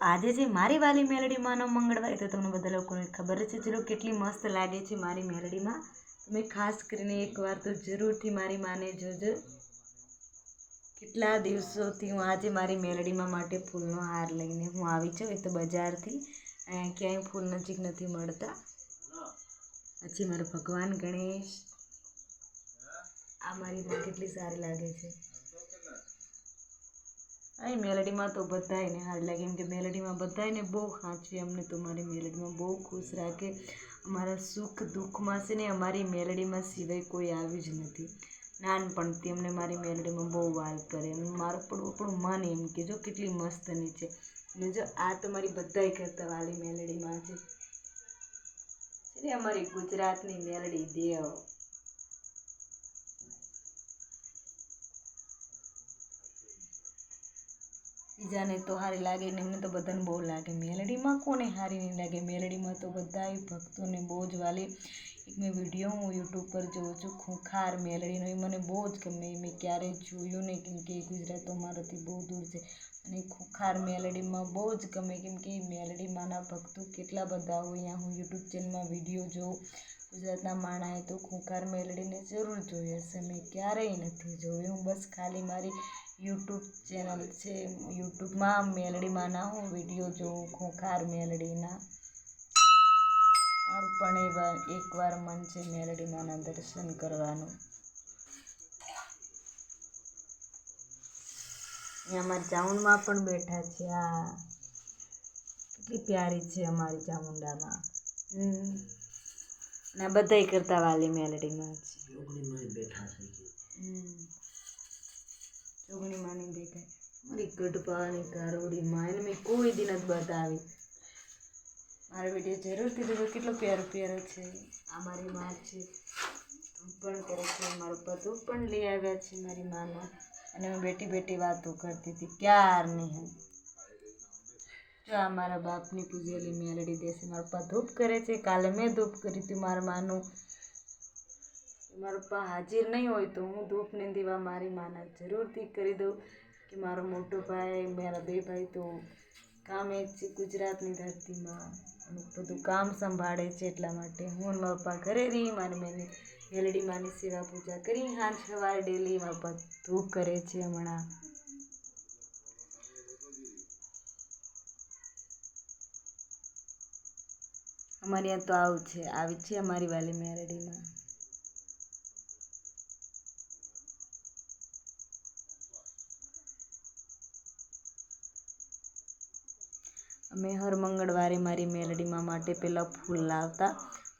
આજે જે મારી વાલી મેલડીમાંનો મંગળવાર એ તો તમને બધા લોકોને ખબર છે, ચલો કેટલી મસ્ત લાગે છે મારી મેલડીમાં. તમે ખાસ કરીને એકવાર તો જરૂરથી મારી માને જોજો. કેટલા દિવસોથી હું આજે મારી મેલડીમાં માટે ફૂલનો હાર લઈને હું આવી છું, એ તો બજારથી. ક્યાંય ફૂલ નજીક નથી મળતા. પછી મારો ભગવાન ગણેશ. આ મારી કેટલી સારી લાગે છે. અહીં મેલડીમાં તો બધાયને સારી લાગે. કેમ કે મેલડીમાં બધાને બહુ સાચવી અમને તો મારી મેલડીમાં બહુ ખુશ રાખે. અમારા સુખ દુઃખમાં છે ને અમારી મેલડીમાં સિવાય કોઈ આવ્યું જ નથી. નાનપણથી અમને મારી મેલડીમાં બહુ વાલ કરે. મારું પણ આપણું મન એમ કે જો કેટલી મસ્તની છે. અને જો આ તો મારી બધાય કરતાં વાલી મેલડીમાં છે ને અમારી ગુજરાતની મેલડી દેવ. બીજાને તો સારી લાગે ને એમને તો બધાને બહુ લાગે. મેલડીમાં કોને સારી નહીં લાગે? મેલડીમાં તો બધા ભક્તોને બહુ જ વાલી. એક મેં વીડિયો હું યુટ્યુબ પર જોઉં છું, ખૂંખાર મેલડીનો. એ મને બહુ જ ગમે. મેં ક્યારેય જોયું નહીં કેમ કે ગુજરાત તો મારાથી બહુ દૂર છે. અને ખૂંખાર મેલડીમાં બહુ જ ગમે કેમ કે મેલડીમાંના ભક્તો કેટલા બધા હોય. અહીંયા હું યુટ્યુબ ચેનલમાં વીડિયો જોઉં. ગુજરાતના માણાએ તો ખૂંખાર મેલડીને જરૂર જોઈ હશે. મેં ક્યારેય નથી જોયું. બસ ખાલી મારી યુટ્યુબ ચેનલ છે. યુટ્યુબમાં મેલડીમાંના હું વીડિયો જોઉં ખોખાર મેલડીના. મારું પણ એવા એકવાર મન છે મેલડીમાંના દર્શન કરવાનું. અમારા ચામુંડમાં પણ બેઠા છે. આ કેટલી પ્યારી છે અમારી ચામુંડામાં. ને આ બધાય કરતા વાલી મેલડીમાં છે બેઠા જોગણી ગઢપાની કારોડી એને મેં કોઈ દિન જ બતાવી. મારો વીડિયો જરૂરથી જોજો કેટલો પ્યારો પ્યારો છે. આ મારી માં છે. પણ કરે છે. મારો પપ્પા પણ લઈ આવ્યા છે મારી માનો. અને હું બેટી બેટી વાતો કરતી હતી. ક્યારની હું. જો આ મારા બાપની પૂજેલી મેલડી દેશે. મારા પપ્પા ધૂપ કરે છે. કાલે મેં ધૂપ કરી હતી મારા માનું. મારા પપ્પા હાજર નહીં હોય તો હું ધૂપને દીવા મારી માના જરૂરથી કરી દઉં. કે મારો મોટો ભાઈ મારા બે ભાઈ તો કામે જ છે, ગુજરાતની ધરતીમાં. અમુક બધું કામ સંભાળે છે એટલા માટે હું મારા પપ્પા ઘરે રહી, મારી મેને મેલડી માની સેવા પૂજા કરી, હાંજ સવારે ડેલી મારા પપ્પા કરે છે હમણાં. અમારે ત્યાં તો આવું છે, આવી છે અમારી વાલી મેરડીમાં. અમે હર મંગળવારે મારી મેલડીમાં માટે પહેલાં ફૂલ લાવતા.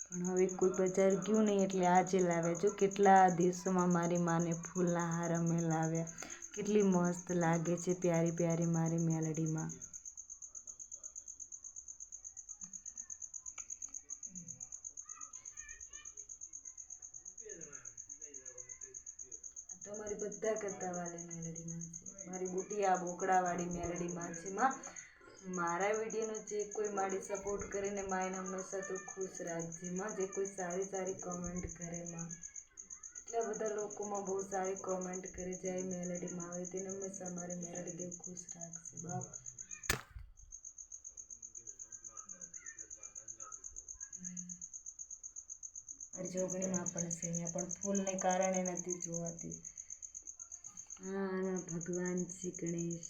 પણ હવે કોઈ બજાર ગયું નહીં એટલે આજે લાવ્યા. જો કેટલા દિવસોમાં મારી માને ફૂલના હાર અમે લાવ્યા. કેટલી મસ્ત લાગે છે પ્યારી પ્યારી મારી મેલડીમાં. તો મારી બધા કરતા વાલી મેલડીમાં છે. મારી આ બોકડાવાળી છે માં. મારા વિડીયોનો જે કોઈ મારી સપોર્ટ કરીને માયને હંમેશા તો ખુશ રાખજે. માં જે કોઈ સારી સારી કોમેન્ટ કરે માં. એટલા બધા લોકોમાં બહુ સારી કોમેન્ટ કરે જાય મેલડીમાં આવે, તેને હંમેશા મારી મેલડી દેવ ખુશ રાખશે બાપ. જોગણીમાં પણ છે, અહીંયા પણ ફૂલને કારણે નથી જોવાતી. હા ભગવાન શ્રી ગણેશ.